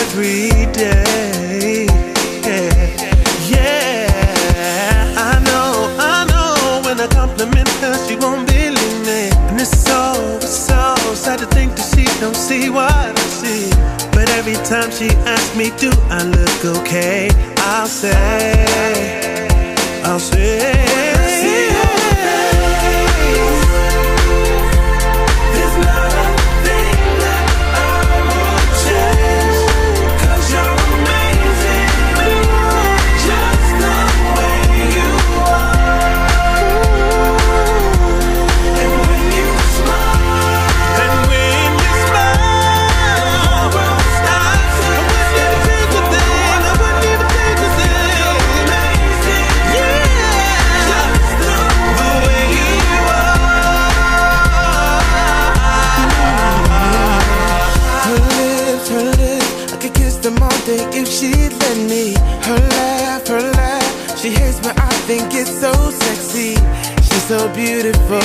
every day. Yeah. I know, I know. When I compliment her, she won't believe me, and it's so, it's so sad to think that she don't see what I see. But every time she asks me, do I look okay? I'll say, I'll say. Think it's so sexy. She's so beautiful,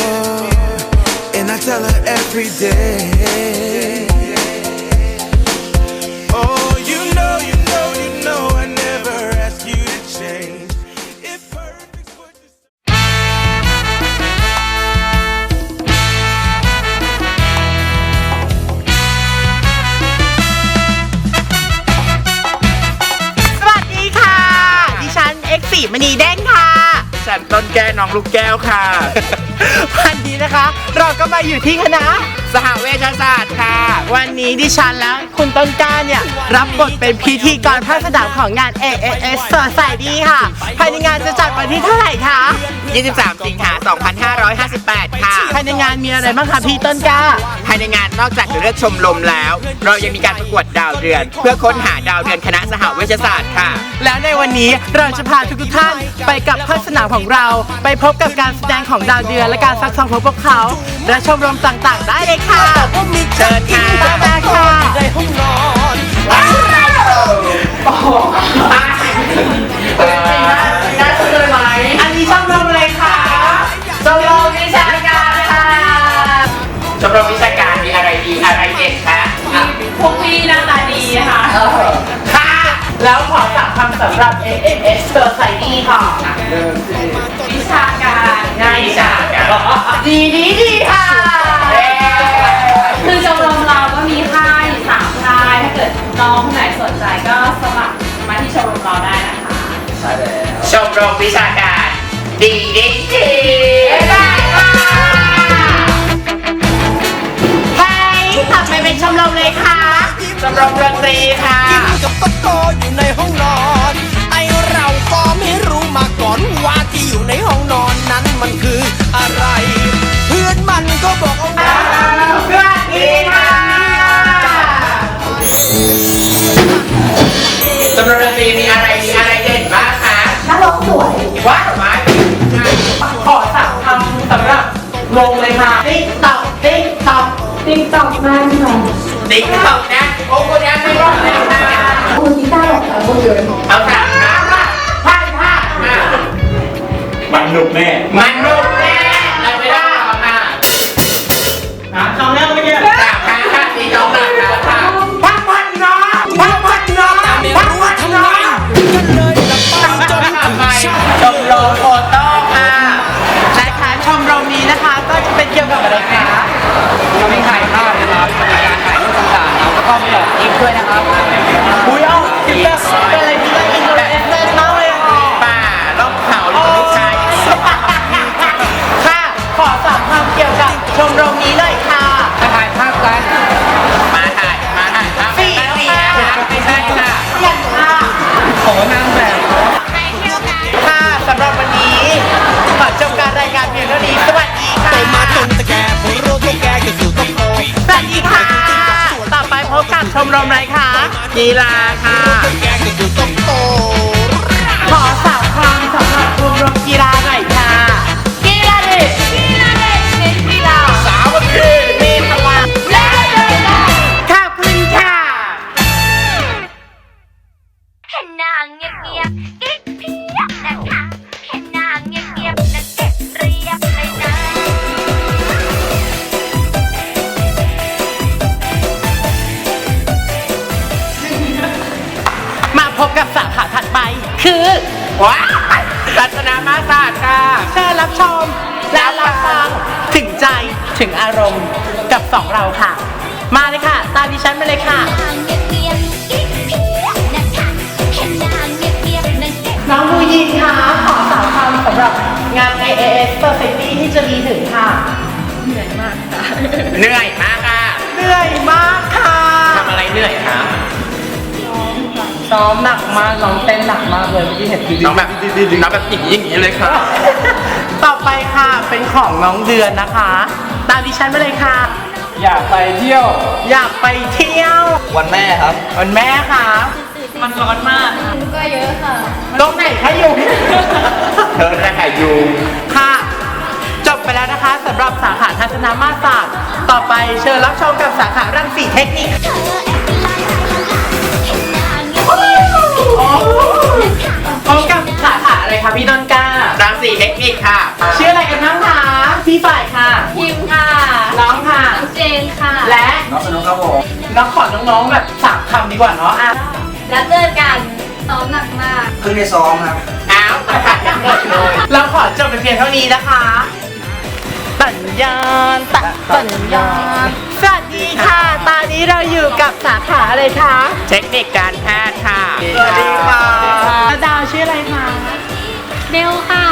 and I tell her every day. ต้นแก้น้องลูกแก้วค่ะ วันนี้นะคะ เราก็มาอยู่ที่คณะ สหเวชศาสตร์ค่ะ วันนี้ดิฉันและคุณต้นกล้าเนี่ย รับบทเป็นพิธีกรภาคสนามของงาน AAS Society ค่ะ ภายในงานจะจัดวันที่เท่าไหร่คะ 23 สิงหา2558 ค่ะ ภายในงานมีอะไรบ้างคะพี่ต้นกล้า ภายในงานนอกจากจะเลือกชมรมแล้ว เรายังมีการประกวดดาวเดือน เพื่อค้นหาดาวเดือนคณะสหเวชศาสตร์ค่ะ แล้วในวันนี้เราจะพาทุกๆท่านไปกับภาคสนามของเรา ไปพบกับการแสดงของดาวเดือนและการซักซ้อมของพวกเขา และชมรมต่างๆ ได้เลยค่ะเชิญค่ะตามมาค่ะน่าสนใจไหมอันนี้ชมรมอะไรคะชมรมวิชาการค่ะชมรมวิชาการมีอะไรดีอะไรเด่นคะอะพวกพี่หน้าตาดีค่ะค่ะ แล้วขอสับคำสำหรับ AAS Society ค่ะวิชาการงานวิชาการดีดีดี รมวิชาการ ดีดีดีได้ค่ะเฮ้ยกลับไปเป็นชมรมเลยค่ะชมรมดนตรีค่ะกับโตโตอยู่ในห้องนอน ไอเราก็ไม่รู้มาก่อนว่าที่อยู่ในห้องนอนนั้นมันคืออะไร เพื่อนมันก็บอกเอาไว้ ติ๊กต็อกมากค่ะติ๊กต็อกนะโอ้คุณแอมไม่รอดเลยค่ะคุณกีตาร์แบบแต่คนเดียวเอาค่ะมาค่ะใช่ค่ะมามันหนุกแน่มันนุ่มแน่เราไม่ได้หรอกค่ะหาคำแล้วเมื่อกี้สามครั้งค่ะสีน้องหลังค่ะค่ะพักผ่อนน้องพักผ่อนน้องไม่พักรู้ผ่อนทำน้ไงองก็เลยหลับไปจนต่อถึงไปเช้าชมรมโอโต้ค่ะนะคะชมรมนี้นะคะก็จะเป็นเกี่ยวกับอะไรคะก็ไม่ถ่าย ต่างๆแล้วก็มีแบบอีกด้วยนะครับอุ้ยเอาคิดว่าเป็นอะไรกิน่าอิ ชมรมอะไรคะ กีฬาค่ะแกก็สู่ต้องโตขอสามคำสำหรับชมรมกีฬาหน่อย คือว้ายรัตนามาศาสตร์ค่ะ เชิญรับชมและรับฟังถึงใจถึงอารมณ์กับสองเราค่ะ มาเลยค่ะ ตามดิฉันมาเลยค่ะนางเงียบๆกิ๊กเพียบนะคะแค่นางเงียบๆนางเก็บน้องบูยินค่ะ ขอสาวคำสำหรับงาน AAS Society ที่จะมีถึงค่ะ เหนื่อยมากค่ะ เหนื่อยมากค่ะทำอะไรเหนื่อยคะ ซ้อมหนักมากน้องเต้นหนักมากเลยเมื่อกี้เห็นทีวีน้องแบบน้องแบบอย่างนี้อย่างนี้เลยค่ะ ต่อไปค่ะเป็นของน้องเดือนนะคะ ตามดิฉันไปเลยค่ะ อยากไปเที่ยว อยากไปเที่ยว วันแม่ครับ วันแม่ค่ะ มันร้อนมากก็เยอะค่ะตรงไหนคะอยู่เธอจะขายยุงค่ะ จบไปแล้วนะคะสำหรับสาขาทัศนมาตรศาสตร์ ต่อไปเชิญรับชมกับสาขารังสีเทคนิค ๆนะคะพบกับสาขาอะไรคะพี่ต้นกล้ารังสีเทคนิคค่ะ ชื่ออะไรกันบ้างคะพี่ฝ่ายค่ะ พิมค่ะน้องค่ะ เจนค่ะ และน้องสนุกครับผมน้องขอน้องๆแบบสามคำดีกว่าเนาะอะแล้วเจอกันซ้อมหนักมากเพิ่งได้ซ้อมครับอ้าวประกาศยังหมดเลยเราขอจบไปเพียงเท่านี้นะคะสัญญาณตัดสัญญาณส วัสดีค่ะ ตอนนี้เราอยู่กับสาขาอะไรคะ เทคนิคการแพทย์ค่ะ สวัสดีค่ะดาวชื่ออะไรคะเบลค่ะ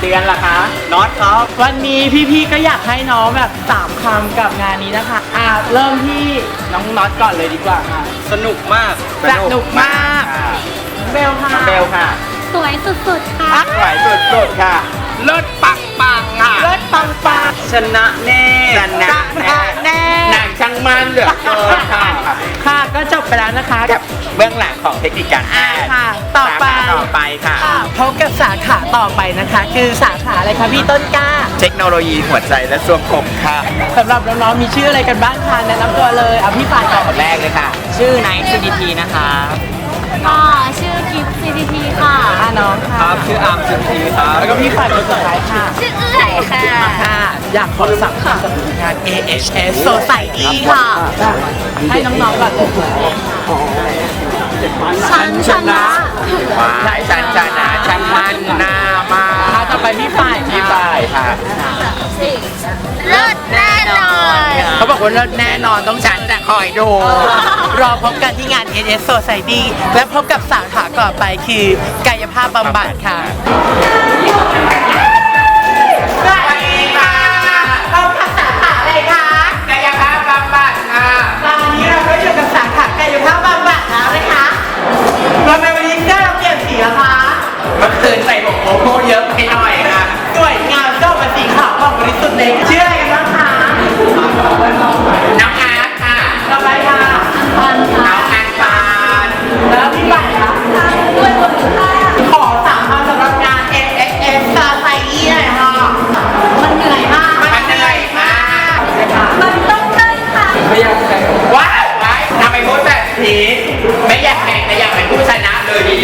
เดือนละคะน็อตครับวันนี้พี่ๆก็อยากให้น้องแบบสามคำกับงานนี้นะคะ อ่าเริ่มที่น้องน็อตก่อนเลยดีกว่าค่ะ สนุกมากสนุกมาก ค่ะเบลค่ะเบลค่ะสวยสุดๆ ค่ะ สวยสุดๆค่ะเลิศปังปังๆค่ะเลิศ ปังปังชนะแน่ชนะชนะแน่หนังช่างมันเหลือเกินค่ะค่ะก็จบไปแล้วนะคะกับเบื้องหลังของเทคนิคการแพทย์ค่ะ ต่อไปสาขาต่อไปค่ะค่ะพบกับสาขาต่อไปนะคะ คือสาขาอะไรคะพี่ต้นกล้า เทคโนโลยีหัวใจและสวมผมค่ะสำหรับน้องๆมีชื่ออะไรกันบ้างคะแนะนำตัวเลยเอาพี่ฝ่ายก่อนคนแรกเลยค่ะ ชื่อไนท์ CDT นะคะก็ชื่อกิฟต์ CDT ค่ะอ่าน้องค่ะครับชื่ออาร์มสุนทรีครับแล้วก็พี่ฝ่ายคนสุดท้ายค่ะชื่อ เอื้อยค่ะค่ะ อยากขอสัมภาษณ์งาน AHS Society ค่ะ ให้น้องๆก่อนเลยฉันชนะว้ายฉันชนะฉันมันหน้ามาอะต่อไปพี่ฝ่ายพี่ฝ่ายค่ะเลิศแน่นอน เขาบอกว่าเลิศแน่นอนต้องฉันจะคอยดู รอพบกันที่งาน NS Society และพบกับสาขาต่อไปคือกายภาพบำบัดค่ะ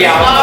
น